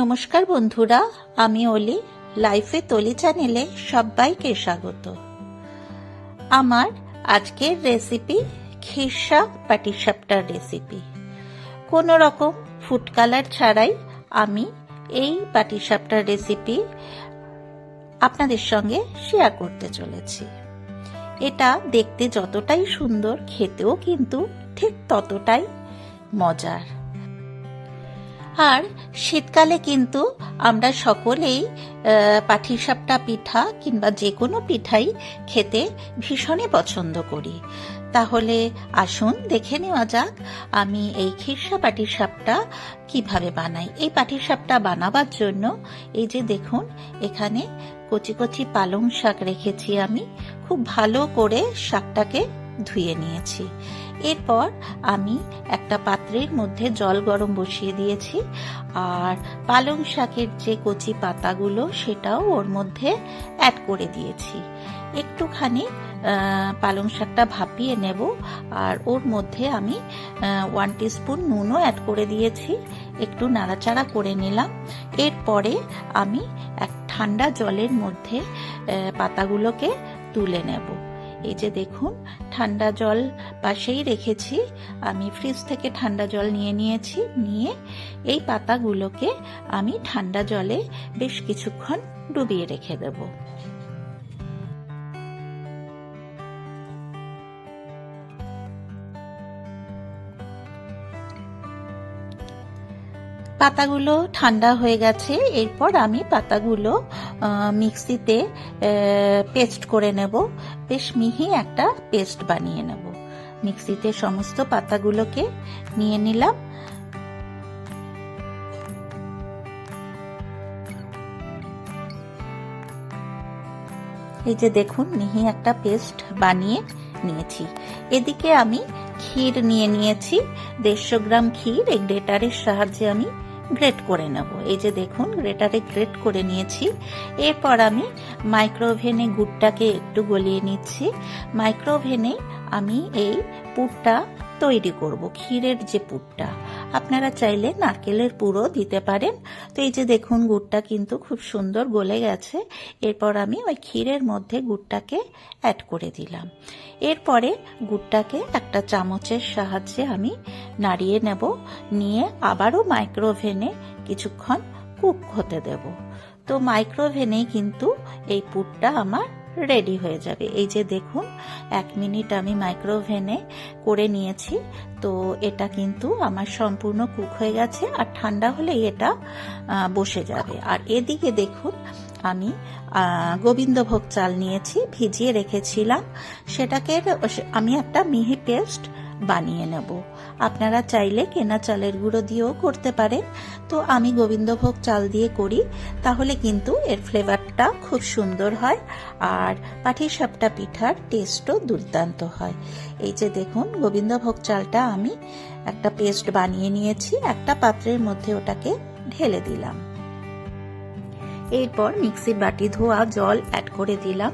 নমস্কার বন্ধুরা, আমি অলি লাইফে তলি চ্যানেলে সবাইকে স্বাগত। আমার আজকের রেসিপি খিরসা পাটিসাপটার রেসিপি কোনো রকম ফুড কালার ছাড়াই আমি এই পাটিসাপটার রেসিপি আপনাদের সঙ্গে শেয়ার করতে চলেছি। এটা দেখতে যতটাই সুন্দর, খেতেও কিন্তু ঠিক ততটাই মজার। আর শীতকালে কিন্তু আমরা সকলেই পাঠিসাপটা পিঠা কিংবা যে কোনো পিঠাই খেতে ভীষণই পছন্দ করি। তাহলে আসুন দেখে নেওয়া যাক আমি এই খিরসা পাটিসাপটা কীভাবে বানাই। এই পাটিসাপটা বানাবার জন্য এই যে দেখুন, এখানে কচি কচি পালং শাক রেখেছি আমি। খুব ভালো করে শাকটাকে ধুয়ে নিয়েছি। এরপর আমি একটা পাত্রের মধ্যে জল গরম বসিয়ে দিয়েছি আর পালং শাকের যে কচি পাতাগুলো সেটাও ওর মধ্যে অ্যাড করে দিয়েছি। একটুখানি পালং শাকটা ভাপিয়ে নেব আর ওর মধ্যে আমি ওয়ান টিস্পুন নুনও অ্যাড করে দিয়েছি। একটু নাড়াচাড়া করে নিলাম। এরপরে আমি এক ঠান্ডা জলের মধ্যে পাতাগুলোকে তুলে নেব। এই যে দেখুন, ঠান্ডা জল পাশেই রেখেছি। আমি ফ্রিজ থেকে ঠান্ডা জল নিয়ে নিয়েছি, নিয়ে এই পাতাগুলোকে আমি ঠান্ডা জলে বেশ কিছুক্ষণ ডুবিয়ে রেখে দেবো। পাতাগুলো ঠান্ডা হয়ে গেছে, এরপর আমি পাতাগুলো মিক্সিতে পেস্ট করে নেব। বেশ মিহি একটা পেস্ট বানিয়ে নেব। মিক্সিতে সমস্ত পাতাগুলোকে নিয়ে নিলাম। এই যে দেখুন, মিহি একটা পেস্ট বানিয়ে নিয়েছি। এদিকে আমি ক্ষীর নিয়ে নিয়েছি। দেড়শো গ্রাম ক্ষীর, এই গ্রেটারের সাহায্যে আমি গ্রেট করে নেব। এই যে দেখুন গ্রেটারে গ্রেট করে নিয়েছি। এরপর আমি মাইক্রোওভেনে গুড়টাকে একটু গলিয়ে নিচ্ছি। মাইক্রোওভেনে আমি এই পুরটা তৈরি করব, ক্ষীরের যে পুরটা। আপনারা চাইলে নারকেলের পুরো দিতে পারেন। তো এই যে দেখুন, গুড়টা কিন্তু খুব সুন্দর গলে গেছে। এরপর আমি ওই ক্ষীরের মধ্যে গুড়টাকে অ্যাড করে দিলাম। এরপরে গুড়টাকে একটা চামচের সাহায্যে আমি নাড়িয়ে নেব। নিয়ে আবারও মাইক্রোভেনে কিছুক্ষণ কুক হতে দেব। তো মাইক্রোওভেনেই কিন্তু এই পুরটা আমার রেডি হয়ে যাবে। এই যে দেখুন, এক মিনিট আমি মাইক্রোভেনে করে নিয়েছি। তো এটা কিন্তু আমার সম্পূর্ণ কুক হয়ে গেছে আর ঠান্ডা হলে এটা বসে যাবে। আর এদিকে দেখুন, আমি গোবিন্দভোগ চাল নিয়েছি, ভিজিয়ে রেখেছিলাম। সেটাকে, আমি একটা মিহি পেস্ট বানিয়ে নেব। আপনারা চাইলে কেনা চালের গুঁড়ো দিয়েও করতে পারেন। তো আমি গোবিন্দভোগ চাল দিয়ে করি, তাহলে কিন্তু এর ফ্লেভারটা খুব সুন্দর হয় আর পাঠিসাপটা পিঠার টেস্টও দুর্দান্ত হয়। এই যে দেখুন, গোবিন্দভোগ চালটা আমি একটা পেস্ট বানিয়ে নিয়েছি, একটা পাত্রের মধ্যে ওটাকে ঢেলে দিলাম। এরপর মিক্সির বাটি ধোয়া, জল অ্যাড করে দিলাম।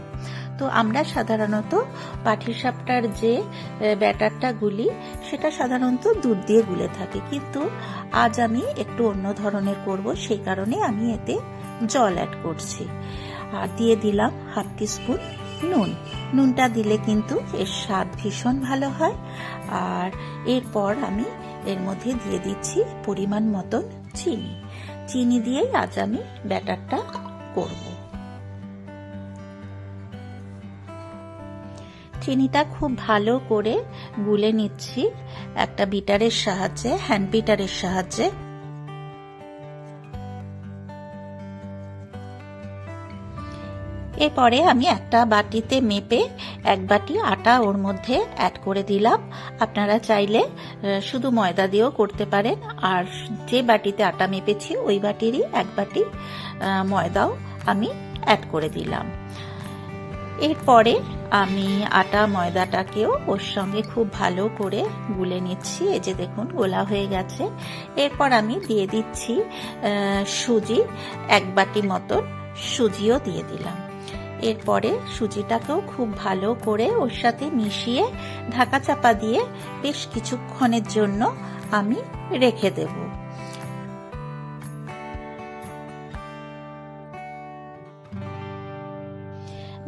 তো আমরা সাধারণত পাঠিসাপটার যে ব্যাটারটা গুলি, সেটা সাধারণত দুধ দিয়ে গুলে থাকি। কিন্তু আজ আমি একটু অন্য ধরনের করব, সেই কারণে আমি এতে জল অ্যাড করছি। আর দিয়ে দিলাম হাফ টিস্পুন নুন। নুনটা দিলে কিন্তু এর স্বাদ ভীষণ ভালো হয়। আর এরপর আমি এর মধ্যে দিয়ে দিচ্ছি পরিমাণ মতন চিনি। চিনি দিয়েই আজ আমি ব্যাটারটা করব। চিনিটা খুব ভালো করে গুলে নিচ্ছি। একটা বিটারের সাহায্যে, হ্যান্ড বিটারের সাহায্যে এরপরে আমি একটা বাটিতে মেপে এক বাটি আটা ওর মধ্যে অ্যাড করে দিলাম। আপনারা চাইলে শুধু ময়দা দিয়েও করতে পারেন। আর যে বাটিতে আটা মেপেছি, ওই বাটিরই এক বাটি ময়দাও আমি অ্যাড করে দিলাম। এরপরে আমি আটা, ময়দাটাকেও ওর সঙ্গে খুব ভালো করে গুলে নিচ্ছি। এই যে দেখুন, গোলা হয়ে গেছে। এরপর আমি দিয়ে দিচ্ছি সুজি, এক বাটি মতন সুজিও দিয়ে দিলাম। এরপরে সুজিটাকেও খুব ভালো করে ওর সাথে মিশিয়ে ঢাকা চাপা দিয়ে বেশ কিছুক্ষণের জন্য আমি রেখে দেবো।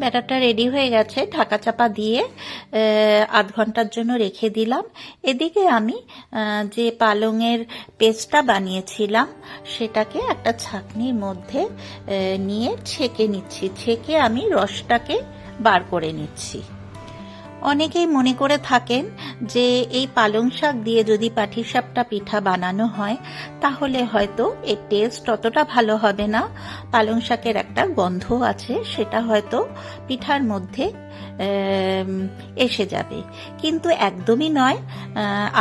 ব্যাটারটা রেডি হয়ে গেছে, ঢাকা চাপা দিয়ে আধ ঘণ্টার জন্য রেখে দিলাম। এদিকে আমি যে পালংয়ের পেস্টটা বানিয়েছিলাম, সেটাকে একটা ছাঁকনির মধ্যে নিয়ে ছেঁকে নিচ্ছি। ছেঁকে আমি রসটাকে বার করে নিচ্ছি। অনেকেই মনে করে থাকেন যে এই পালং শাক দিয়ে যদি পাটিসাপটা পিঠা বানানো হয়, তাহলে হয়তো এর টেস্ট অতটা ভালো হবে না। পালং শাকের একটা গন্ধ আছে, সেটা হয়তো পিঠার মধ্যে এসে যাবে। কিন্তু একদমই নয়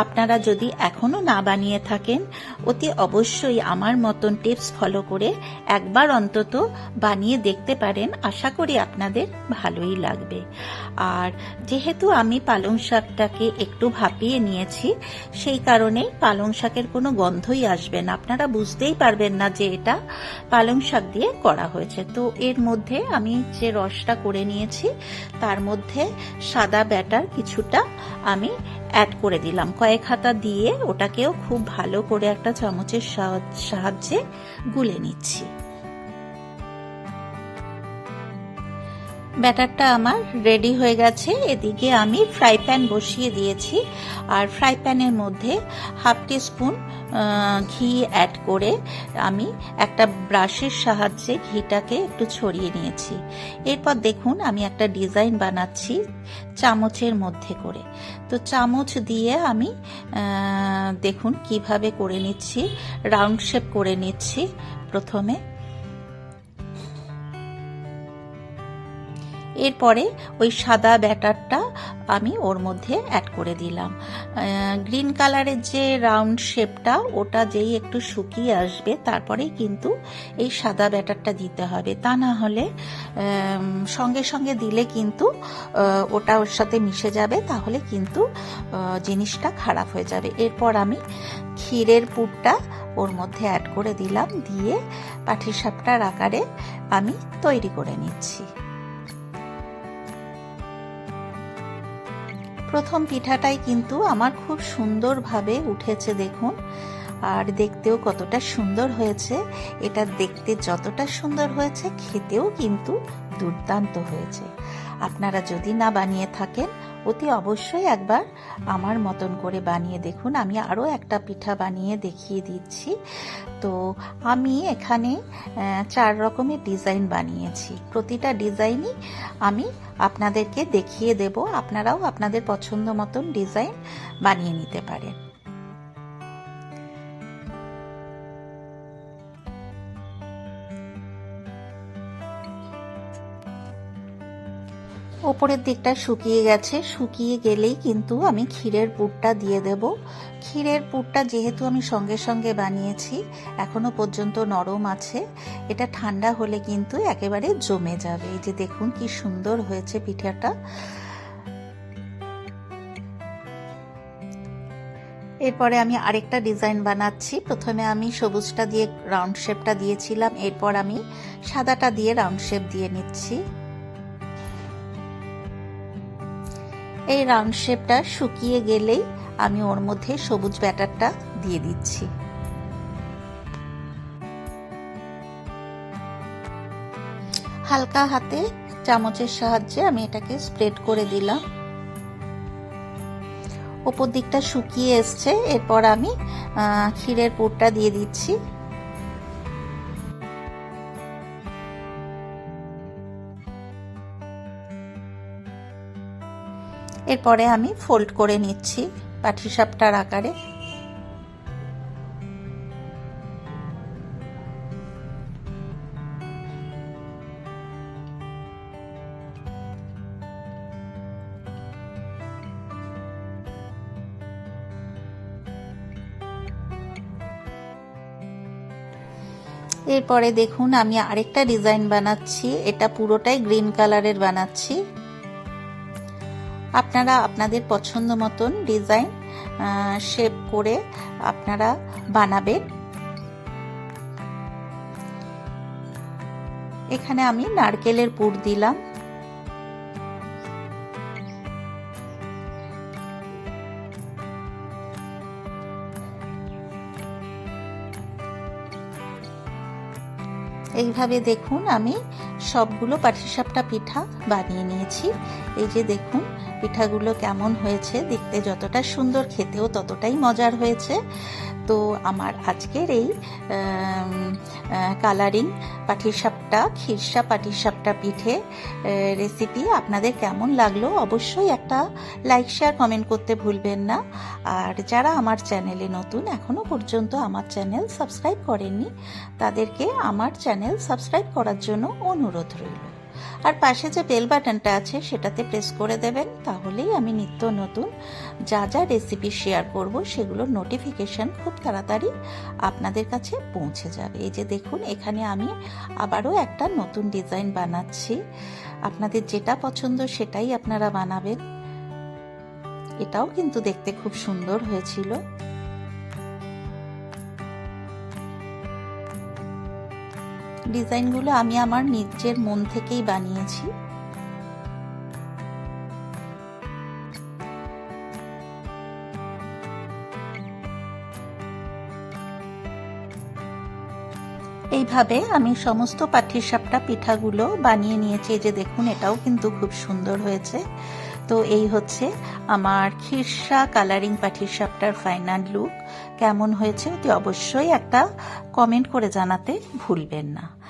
আপনারা যদি এখনও না বানিয়ে থাকেন, অতি অবশ্যই আমার মতন টিপস ফলো করে একবার অন্তত বানিয়ে দেখতে পারেন। আশা করি আপনাদের ভালোই লাগবে। আর যেহেতু আমি পালং শাকটাকে একটু ভাপিয়ে নিয়েছি, সেই কারণে পালং শাকের কোনো গন্ধই আসবে না। আপনারা বুঝতেই পারবেন না যে এটা পালং শাক দিয়ে করা হয়েছে। তো এর মধ্যে আমি যে রসটা করে নিয়েছি, তার মধ্যে সাদা ব্যাটার কিছুটা আমি অ্যাড করে দিলাম। কয়েক হাতা দিয়ে ওটাকেও খুব ভালো করে একটা চামচের সাহা- সাহায্যে গুলে নিচ্ছি। ব্যাটারটা আমার রেডি হয়ে গেছে। এদিকে আমি ফ্রাই প্যান বসিয়ে দিয়েছি। আর ফ্রাই প্যানের মধ্যে হাফ টি স্পুন ঘি অ্যাড করে আমি একটা ব্রাশের সাহায্যে ঘিটাকে একটু ছড়িয়ে নিয়েছি। এরপর দেখুন, আমি একটা ডিজাইন বানাচ্ছি চামচের মধ্যে করে। তো চামচ দিয়ে আমি দেখুন কীভাবে করে নিচ্ছি, রাউন্ড শেপ করে নিচ্ছি প্রথমে। এরপরে ওই সাদা ব্যাটারটা আমি ওর মধ্যে অ্যাড করে দিলাম। গ্রিন কালারের যে রাউন্ড শেপটা ওটা যেই একটু শুকিয়ে আসবে, তারপরেই কিন্তু এই সাদা ব্যাটারটা দিতে হবে। তা না হলে সঙ্গে সঙ্গে দিলে কিন্তু ওটা ওর সাথে মিশে যাবে, তাহলে কিন্তু জিনিসটা খারাপ হয়ে যাবে। এরপর আমি ক্ষীরের পুরটা ওর মধ্যে অ্যাড করে দিলাম, দিয়ে পাটিসাপটার আকারে আমি তৈরি করে নিচ্ছি। প্রথম পিঠাটাই কিন্তু আমার খুব সুন্দরভাবে উঠেছে দেখুন। আর দেখতেও কতটা সুন্দর হয়েছে। এটা দেখতে যতটা সুন্দর হয়েছে, খেতেও কিন্তু দুর্দান্ত হয়েছে। আপনারা যদি না বানিয়ে থাকেন অতি অবশ্যই একবার আমার মতন করে বানিয়ে দেখুন। আমি আরও একটা পিঠা বানিয়ে দেখিয়ে দিচ্ছি। তো আমি এখানে চার রকমের ডিজাইন বানিয়েছি। প্রতিটা ডিজাইনই আমি আপনাদেরকে দেখিয়ে দেব। আপনারাও আপনাদের পছন্দ মতন ডিজাইন বানিয়ে নিতে পারেন। ওপরের দিকটা শুকিয়ে গেছে। শুকিয়ে গেলেই কিন্তু আমি ক্ষীরের পুরটা দিয়ে দেব। ক্ষীরের পুরটা যেহেতু আমি সঙ্গে সঙ্গে বানিয়েছি, এখনও পর্যন্ত নরম আছে। এটা ঠান্ডা হলে কিন্তু একেবারে জমে যাবে। এই যে দেখুন কি সুন্দর হয়েছে পিঠাটা। এরপরে আমি আরেকটা ডিজাইন বানাচ্ছি। প্রথমে আমি সবুজটা দিয়ে, রাউন্ড শেপটা দিয়েছিলাম। এরপর আমি সাদাটা দিয়ে রাউন্ড শেপ দিয়ে নিচ্ছি। এই রাউন্ড শেপটা শুকিয়ে গেলেই আমি ওর মধ্যে সবুজ ব্যাটারটা দিয়ে দিচ্ছি। হালকা হাতে চামচের সাহায্যে আমি এটাকে স্প্রেড করে দিলাম। ওপর দিকটা শুকিয়ে এসছে, এরপর আমি ক্ষীরের পুরটা দিয়ে দিচ্ছি। এরপরে আমি ফোল্ড করে নিচ্ছি পাটিসাপটার আকারে। এরপরে দেখুন আমি আরেকটা ডিজাইন বানাচ্ছি, এটা পুরোটাই গ্রিন কালারের বানাচ্ছি। আপনারা আপনাদের পছন্দ মতন ডিজাইন শেপ করে আপনারা বানাবেন। এখানে আমি নারকেলের পুর দিলাম। এইভাবে দেখুন আমি সবগুলো পাটিসাপটা পিঠা বানিয়ে নিয়েছি। এই যে দেখুন পিঠাগুলো কেমন হয়েছে, দেখতে যতটা সুন্দর, খেতেও ততটাই মজার হয়েছে। তো আমার আজকের এই কালারিং পাটিসাপটা, খিরসা পাটিসাপটা পিঠে রেসিপি আপনাদের কেমন লাগল অবশ্যই একটা লাইক শেয়ার কমেন্ট করতে ভুলবেন না। আর যারা আমার চ্যানেলে নতুন এখনও পর্যন্ত আমার চ্যানেল সাবস্ক্রাইব করেননি, তাদেরকে আমার চ্যানেল সাবস্ক্রাইব করার জন্য অনুরোধ রইল। আর পাশে যে বেল বাটনটা আছে সেটাতে প্রেস করে দেবেন, তাহলেই আমি নিত্য নতুন যা যা রেসিপি শেয়ার করব সেগুলোর নোটিফিকেশন খুব তাড়াতাড়ি আপনাদের কাছে পৌঁছে যাবে। এই যে দেখুন, এখানে আমি আবারও একটা নতুন ডিজাইন বানাচ্ছি। আপনাদের যেটা পছন্দ সেটাই আপনারা বানাবেন। এটাও কিন্তু দেখতে খুব সুন্দর হয়েছিল। ডিজাইনগুলো আমি আমার নিজের মন থেকেই বানিয়েছি। এইভাবে আমি সমস্ত পাঠিসাপটা পিঠাগুলো বানিয়ে নিয়েছি। যে দেখুন, এটাও কিন্তু খুব সুন্দর হয়েছে। তো এই হচ্ছে আমার খিরসা কালারিং পাঠিসাপটার ফাইনাল লুক কেমন হয়েছে অতি অবশ্যই একটা কমেন্ট করে জানাতে ভুলবেন না।